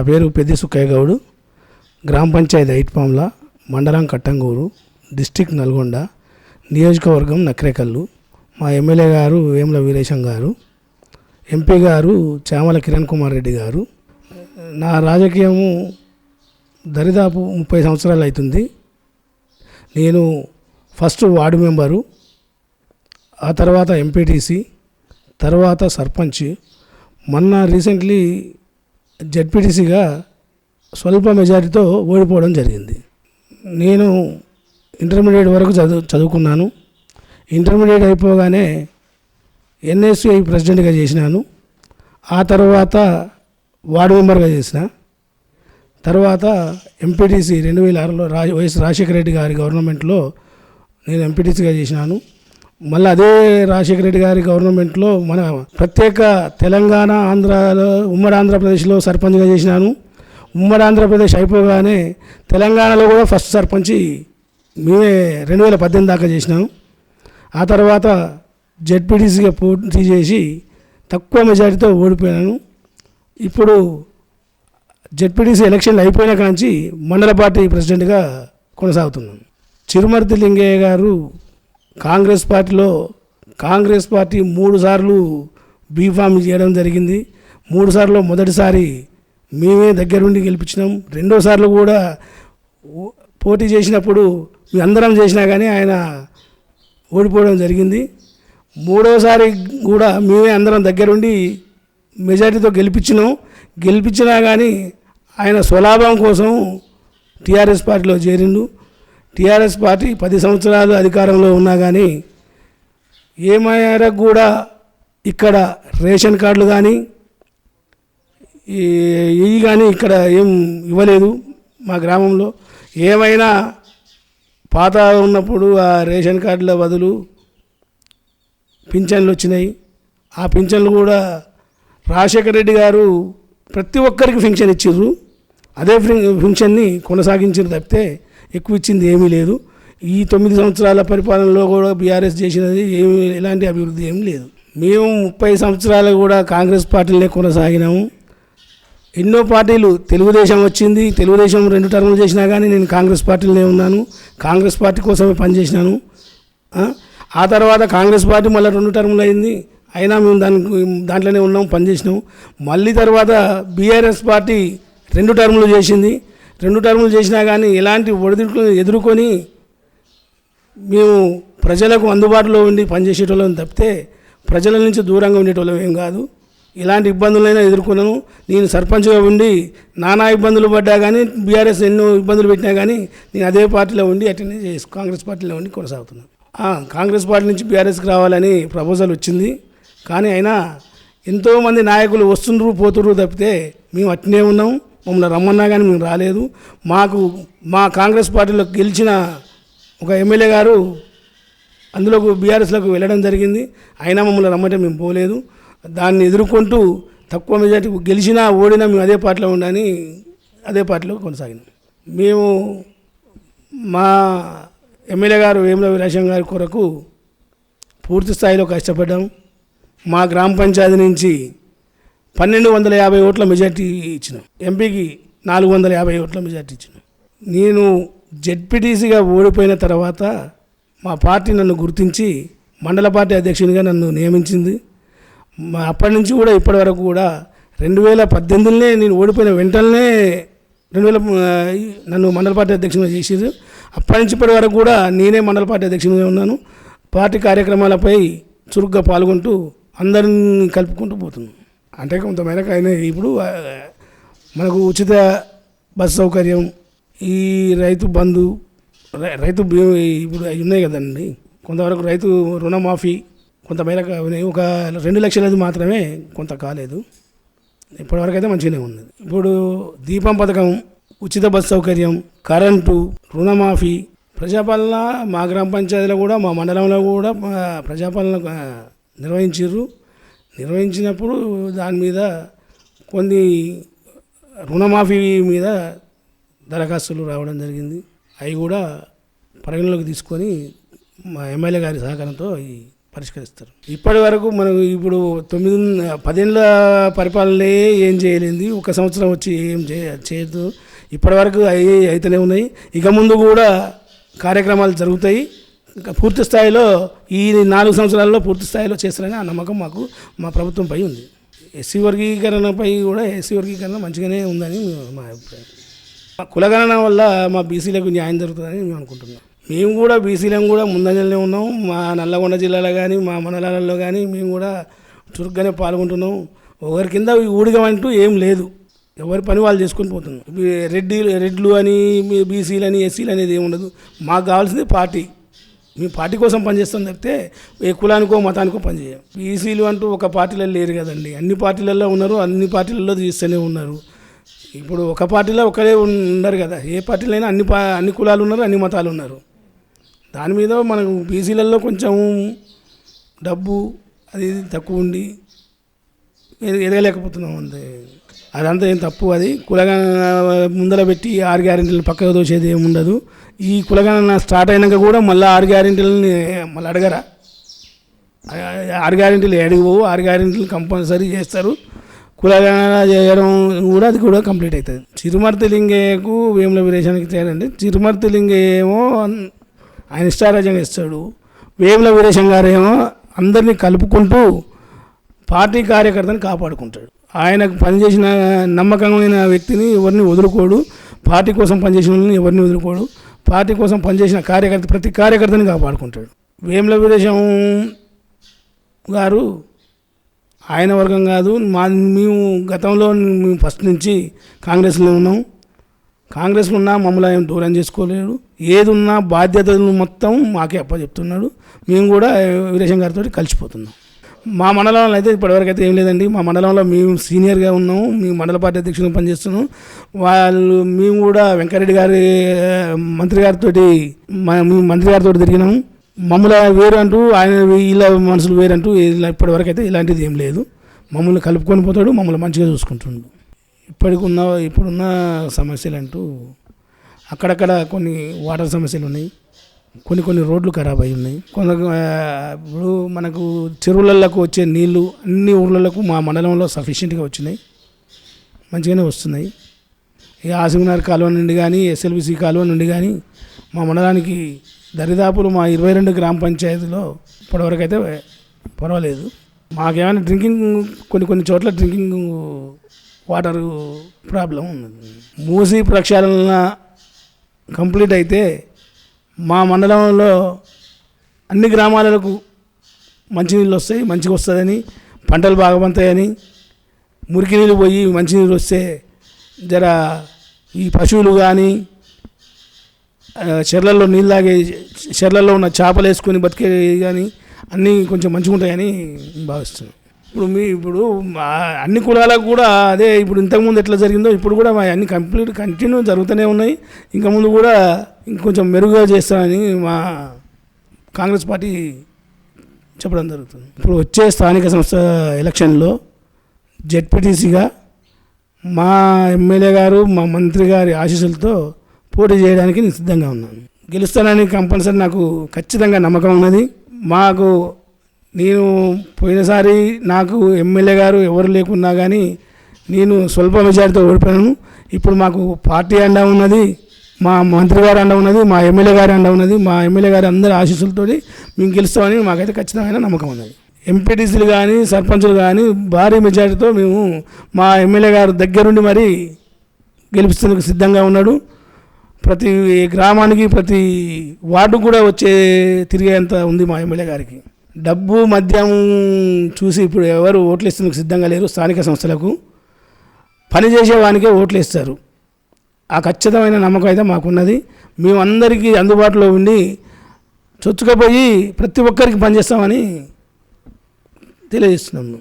నా పేరు పెద్ది సుక్కయ్య గౌడు గ్రామ పంచాయతీ ఐట్పాంల మండలం కట్టంగూరు డిస్టిక్ నల్గొండ నియోజకవర్గం నక్రేకల్లు మా ఎమ్మెల్యే గారు వేముల వీరేశం గారు ఎంపీ గారు చామల కిరణ్ కుమార్ రెడ్డి గారు. నా రాజకీయము దరిదాపు ముప్పై సంవత్సరాలు అవుతుంది నేను ఫస్ట్ వార్డు మెంబరు ఆ తర్వాత ఎంపీటీసీ తర్వాత సర్పంచ్. మొన్న రీసెంట్లీ జడ్పీటీసీగా స్వల్ప మెజారిటీతో ఓడిపోవడం జరిగింది. నేను ఇంటర్మీడియట్ వరకు చదువు చదువుకున్నాను. ఇంటర్మీడియట్ అయిపోగానే ఎన్ఎస్యుఐ ప్రెసిడెంట్గా చేసినాను. ఆ తర్వాత వార్డు మెంబర్గా చేసిన. తర్వాత ఎంపీటీసీ రెండు వేల ఆరులో రా వైఎస్ రాజశేఖర రెడ్డి గారి గవర్నమెంట్లో నేను ఎంపీటీసీగా చేసినాను. మళ్ళీ అదే రాజశేఖర రెడ్డి గారి గవర్నమెంట్లో మన ప్రత్యేక తెలంగాణ ఆంధ్రాలో ఉమ్మడి ఆంధ్రప్రదేశ్లో సర్పంచ్గా చేసినాను. ఉమ్మడి ఆంధ్రప్రదేశ్ అయిపోగానే తెలంగాణలో కూడా ఫస్ట్ సర్పంచ్ మేమే రెండు వేల పద్దెనిమిది దాకా చేసినాను. ఆ తర్వాత జెడ్పీటీసీగా పోటీ చేసి తక్కువ మెజారిటీతో ఓడిపోయాను ఇప్పుడు జెడ్పీటీసీ ఎలక్షన్లు అయిపోయిన కాంచి మండల పార్టీ ప్రెసిడెంట్గా కొనసాగుతున్నాను. చిరుమర్తి లింగయ్య గారు కాంగ్రెస్ పార్టీలో కాంగ్రెస్ పార్టీ మూడు సార్లు బీఫామ్ చేయడం జరిగింది. మూడు సార్లు మొదటిసారి మేమే దగ్గరుండి గెలిపించినాం. రెండోసార్లు కూడా పోటీ చేసినప్పుడు మీ అందరం చేసినా కానీ ఆయన ఓడిపోవడం జరిగింది. మూడోసారి కూడా మేమే అందరం దగ్గరుండి మెజారిటీతో గెలిపించినాం. గెలిపించినా కానీ ఆయన స్వలాభం కోసం టీఆర్ఎస్ పార్టీలో చేరిండు. టీఆర్ఎస్ పార్టీ పది సంవత్సరాలు అధికారంలో ఉన్నా కానీ ఏ మేరకు కూడా ఇక్కడ రేషన్ కార్డులు కానీ ఇవి కానీ ఇక్కడ ఏం ఇవ్వలేదు మా గ్రామంలో. ఏమైనా పాత ఉన్నప్పుడు ఆ రేషన్ కార్డుల బదులు పింఛన్లు వచ్చినాయి. ఆ పింఛన్లు కూడా రాజశేఖర రెడ్డి గారు ప్రతి ఒక్కరికి పింఛన్ ఇచ్చారు అదే ఫిం- కొనసాగించిన తప్పితే ఎక్కువ ఇచ్చింది ఏమీ లేదు. ఈ తొమ్మిది సంవత్సరాల పరిపాలనలో కూడా బీఆర్ఎస్ చేసినది ఏమి ఎలాంటి అభివృద్ధి ఏమీ లేదు. మేము ముప్పై సంవత్సరాలు కూడా కాంగ్రెస్ పార్టీలనే కొనసాగినాము. ఎన్నో పార్టీలు తెలుగుదేశం వచ్చింది. తెలుగుదేశం రెండు టర్ములు చేసినా కానీ నేను కాంగ్రెస్ పార్టీలోనే ఉన్నాను. కాంగ్రెస్ పార్టీ కోసమే పనిచేసినాను. ఆ? తర్వాత కాంగ్రెస్ పార్టీ మళ్ళీ రెండు టర్ములు అయింది. అయినా మేము దానికి దాంట్లోనే ఉన్నాం పనిచేసినాం మళ్ళీ తర్వాత బీఆర్ఎస్ పార్టీ రెండు టర్ములు చేసింది. రెండు టర్ములు చేసినా కానీ ఇలాంటి ఒడిదుడుకులు ఎదుర్కొని మేము ప్రజలకు అందుబాటులో ఉండి పనిచేసేటోళ్ళం తప్పితే ప్రజల నుంచి దూరంగా ఉండేటోళ్ళం ఏం కాదు. ఇలాంటి ఇబ్బందులైనా ఎదుర్కొన్నాను. నేను సర్పంచ్గా ఉండి నానా ఇబ్బందులు పడ్డా కానీ బీఆర్ఎస్ ఎన్నో ఇబ్బందులు పెట్టినా కానీ నేను అదే పార్టీలో ఉండి అటెండ్ చేసి కాంగ్రెస్ పార్టీలో ఉండి కొనసాగుతున్నాను. కాంగ్రెస్ పార్టీ నుంచి బీఆర్ఎస్కి రావాలని ప్రపోజల్ వచ్చింది. కానీ అయినా ఎంతోమంది నాయకులు వస్తుండ్రు పోతుండ్రు తప్పితే మేము అట్నే ఉన్నాం. మమ్మల్ని రమ్మన్నా కానీ మేము రాలేదు. మాకు మా కాంగ్రెస్ పార్టీలో గెలిచిన ఒక ఎమ్మెల్యే గారు అందులో బీఆర్ఎస్లోకి వెళ్ళడం జరిగింది. అయినా మమ్మల్ని రమ్మంటే మేము పోలేదు. దాన్ని ఎదుర్కొంటూ తక్కువ మెజార్టీ గెలిచినా ఓడినా మేము అదే పార్టీలో ఉండని అదే పార్టీలో కొనసాగినాం. మేము మా ఎమ్మెల్యే గారు వేముల వీరాశం గారి కొరకు పూర్తి స్థాయిలో కష్టపడ్డాం. మా గ్రామ పంచాయతీ నుంచి పన్నెండు వందల యాభై ఓట్ల మెజార్టీ ఇచ్చిన. ఎంపీకి నాలుగు వందల యాభై ఓట్ల మెజార్టీ ఇచ్చిన. నేను జెడ్పీటీసీగా ఓడిపోయిన తర్వాత మా పార్టీ నన్ను గుర్తించి మండల పార్టీ అధ్యక్షునిగా నన్ను నియమించింది. మా అప్పటి నుంచి కూడా ఇప్పటి వరకు కూడా రెండు వేల పద్దెనిమిదిలోనే నేను ఓడిపోయిన వెంటనే రెండు వేల నన్ను మండల పార్టీ అధ్యక్షునిగా చేసేది అప్పటి నుంచి ఇప్పటి వరకు కూడా నేనే మండల పార్టీ అధ్యక్షునిగా ఉన్నాను. పార్టీ కార్యక్రమాలపై చురుగ్గా పాల్గొంటూ అందరిని కలుపుకుంటూ పోతున్నాను. అంటే కొంతమేరకు ఆయన ఇప్పుడు మనకు ఉచిత బస్సు సౌకర్యం ఈ రైతు బంధు రై- రైతు బీ- ఇప్పుడు అవి ఉన్నాయి కదండి. కొంతవరకు రైతు రుణమాఫీ కొంతమేరకు ఒక రెండు లక్షలది మాత్రమే కొంత కాలేదు. ఇప్పటివరకు అయితే మంచిగానే ఉంది ఇప్పుడు దీపం పథకం ఉచిత బస్సు సౌకర్యం కరెంటు రుణమాఫీ ప్రజాపాలన మా గ్రామ పంచాయతీలో కూడా మా మండలంలో కూడా ప్రజాపాలన నిర్వహించారు నిర్వహించినప్పుడు దాని మీద కొన్ని రుణమాఫీ మీద దరఖాస్తులు రావడం జరిగింది. అవి కూడా పరిగణలోకి తీసుకొని మా ఎమ్మెల్యే గారి సహకారంతో అవి పరిష్కరిస్తారు. ఇప్పటి వరకు మనం ఇప్పుడు తొమ్మిది పదేళ్ళ పరిపాలనే ఏం చేయలేంది ఒక సంవత్సరం వచ్చి ఏం చే చేయదు ఇప్పటి వరకు అయ్యి అయితేనే ఉన్నాయి. ఇక ముందు కూడా కార్యక్రమాలు జరుగుతాయి. ఇంకా పూర్తి స్థాయిలో ఈ నాలుగు సంవత్సరాల్లో పూర్తి స్థాయిలో చేస్తారని ఆ నమ్మకం మాకు మా ప్రభుత్వంపై ఉంది. ఎస్సీ వర్గీకరణపై కూడా ఎస్సీ వర్గీకరణ మంచిగానే ఉందని మా అభిప్రాయం. మా కులగణన వల్ల మా బీసీలకు న్యాయం జరుగుతుందని మేము అనుకుంటున్నాం. మేము కూడా బీసీలం కూడా ముందంజలనే ఉన్నాం. మా నల్లగొండ జిల్లాలో కానీ మా మండలాలలో కానీ మేము కూడా చురుగ్గానే పాల్గొంటున్నాం. ఒకరి కింద ఊడిగా అంటూ ఏం లేదు. ఎవరి పని వాళ్ళు చేసుకొని పోతున్నాం రెడ్డి రెడ్లు అని బీసీలు అని ఎస్సీలు అనేది ఏమి ఉండదు. మాకు కావాల్సింది పార్టీ. మేము పార్టీ కోసం పనిచేస్తాం తప్పితే ఏ కులానికో మతానికో పనిచేయం బీసీలు అంటూ ఒక పార్టీలో లేరు కదండి. అన్ని పార్టీలలో ఉన్నారు అన్ని పార్టీలలో తీస్తూనే ఉన్నారు. ఇప్పుడు ఒక పార్టీలో ఒకరే ఉన్నారు కదా. ఏ పార్టీలో అయినా అన్ని పా అన్ని కులాలు ఉన్నారు అన్ని మతాలు ఉన్నారు. దాని మీద మనకు బీసీలలో కొంచెం డబ్బు అది ఇది తక్కువ ఉండి ఎదగలేకపోతున్నాం అంతే. అదంతా ఏం తప్పు అది. కులగణ ముందర పెట్టి ఆరు గ్యారెంటీలు పక్కకు దోసేది ఏమి ఉండదు. ఈ కులగణన స్టార్ట్ అయినాక కూడా మళ్ళీ ఆరు గ్యారెంటీలని మళ్ళీ అడగరా? ఆరు గ్యారెంటీలు అడిగిపోవు ఆరు గ్యారెంటీలు కంపల్సరీ చేస్తారు. కులగణన చేయడం కూడా అది కూడా కంప్లీట్ అవుతుంది. చిరుమర్తి లింగయ్యకు వేముల వీరేశానికి చేయాలండి చిరుమర్తి లింగయ్య ఏమో ఆయన ఇష్టారాజ్యంగా ఇస్తాడు వేముల వీరేశం గారేమో అందరినీ కలుపుకుంటూ పార్టీ కార్యకర్తను కాపాడుకుంటాడు. ఆయనకు పనిచేసిన నమ్మకమైన వ్యక్తిని ఎవరిని వదులుకోడు. పార్టీ కోసం పనిచేసిన వాళ్ళని ఎవరిని వదులుకోడు. పార్టీ కోసం పనిచేసిన కార్యకర్త ప్రతి కార్యకర్తని కాపాడుకుంటాడు. వేముల వీరేశం గారు ఆయన వర్గం కాదు మా మేము గతంలో మేము ఫస్ట్ నుంచి కాంగ్రెస్లో ఉన్నాం. కాంగ్రెస్లో ఉన్నా మమ్మల్ని ఆయన దూరం చేసుకోలేడు. ఏది ఉన్నా బాధ్యతలు మొత్తం మాకే అప్పచెప్తున్నాడు. మేము కూడా వీరేశం గారితో కలిసిపోతున్నాం. మా మండలంలో అయితే ఇప్పటివరకు అయితే ఏం లేదండి. మా మండలంలో మేము సీనియర్గా ఉన్నాము. మేము మండల పార్టీ అధ్యక్షులు పనిచేస్తున్నాం వాళ్ళు మేము కూడా వెంకరెడ్డి గారి మంత్రి గారితో మేము మంత్రి గారితో తిరిగినాము. మమ్మల్ని వేరు అంటూ ఆయన వీళ్ళ మనుషులు అంటూ ఇలా ఇప్పటివరకు అయితే ఇలాంటిది ఏం లేదు. మమ్మల్ని కలుపుకొని పోతాడు మమ్మల్ని మంచిగా చూసుకుంటుండు. ఇప్పటికున్న ఇప్పుడున్న సమస్యలు అంటూ అక్కడక్కడ కొన్ని వాటర్ సమస్యలు ఉన్నాయి. కొన్ని కొన్ని రోడ్లు ఖరాబ్ అయి ఉన్నాయి. కొంత ఇప్పుడు మనకు చెరువులకు వచ్చే నీళ్ళు అన్ని ఊర్లకు మా మండలంలో సఫిషియెంట్గా వచ్చినాయి. మంచిగానే వస్తున్నాయి. ఈ ఆసిమినార్ కాలువ నుండి కానీ ఎస్ఎల్బిసి కాలువ నుండి కానీ మా మండలానికి దరిదాపులు మా ఇరవై రెండు గ్రామ పంచాయతీలో ఇప్పటివరకు అయితే పర్వాలేదు. మాకేమైనా డ్రింకింగ్ కొన్ని కొన్ని చోట్ల డ్రింకింగ్ వాటర్ ప్రాబ్లం ఉంది. మూసి ప్రక్షాళన కంప్లీట్ అయితే మా మండలంలో అన్ని గ్రామాలకు మంచినీళ్ళు వస్తాయి మంచిగా వస్తుందని పంటలు బాగా పంతాయని మురికి నీళ్ళు పోయి మంచినీళ్ళు వస్తే జర ఈ పశువులు కానీ చెర్లలో నీళ్ళు తాగే చెర్లలో ఉన్న చేపలు వేసుకొని బతికే కానీ అన్నీ కొంచెం మంచిగా ఉంటాయని భావిస్తున్నాను. ఇప్పుడు మీ ఇప్పుడు అన్ని కులాలకు కూడా అదే ఇప్పుడు ఇంతకుముందు ఎట్లా జరిగిందో ఇప్పుడు కూడా మా అన్ని కంప్లీట్ కంటిన్యూ జరుగుతూనే ఉన్నాయి. ఇంకా ముందు కూడా ఇంకొంచెం మెరుగుగా చేస్తామని మా కాంగ్రెస్ పార్టీ చెప్పడం జరుగుతుంది. ఇప్పుడు వచ్చే స్థానిక సంస్థ ఎలక్షన్లో జెడ్పీటీసీగా మా ఎమ్మెల్యే గారు మా మంత్రి గారి ఆశీస్సులతో పోటీ చేయడానికి నేను సిద్ధంగా ఉన్నాను. గెలుస్తానని కంపల్సరీ నాకు ఖచ్చితంగా నమ్మకం ఉన్నది. మాకు నేను పోయినసారి నాకు ఎమ్మెల్యే గారు ఎవరు లేకున్నా కానీ నేను స్వల్ప మెజారిటీతో ఓడిపోయాను. ఇప్పుడు మాకు పార్టీ అండా ఉన్నది. మా మంత్రి గారు అండ ఉన్నది మా ఎమ్మెల్యే గారి అండ ఉన్నది మా ఎమ్మెల్యే గారి అందరి ఆశీస్సులతో మేము గెలుస్తామని మాకైతే ఖచ్చితమైన నమ్మకం ఉన్నది. ఎంపీటీసీలు కానీ సర్పంచులు కానీ భారీ మెజారిటీతో మేము మా ఎమ్మెల్యే గారు దగ్గరుండి మరి గెలిపిస్తేందుకు సిద్ధంగా ఉన్నాడు. ప్రతి గ్రామానికి ప్రతి వార్డు కూడా వచ్చే తిరిగేంత ఉంది మా ఎమ్మెల్యే గారికి. డబ్బు మద్యం చూసి ఇప్పుడు ఎవరు ఓట్లు ఇస్తేందుకు సిద్ధంగా లేరు స్థానిక సంస్థలకు. పని చేసేవానికే ఓట్లు ఇస్తారు ఆ ఖచ్చితమైన నమ్మకం అయితే మాకున్నది. మేము అందరికీ అందుబాటులో ఉండి చొచ్చుకపోయి ప్రతి ఒక్కరికి పనిచేస్తామని తెలియజేస్తున్నాము.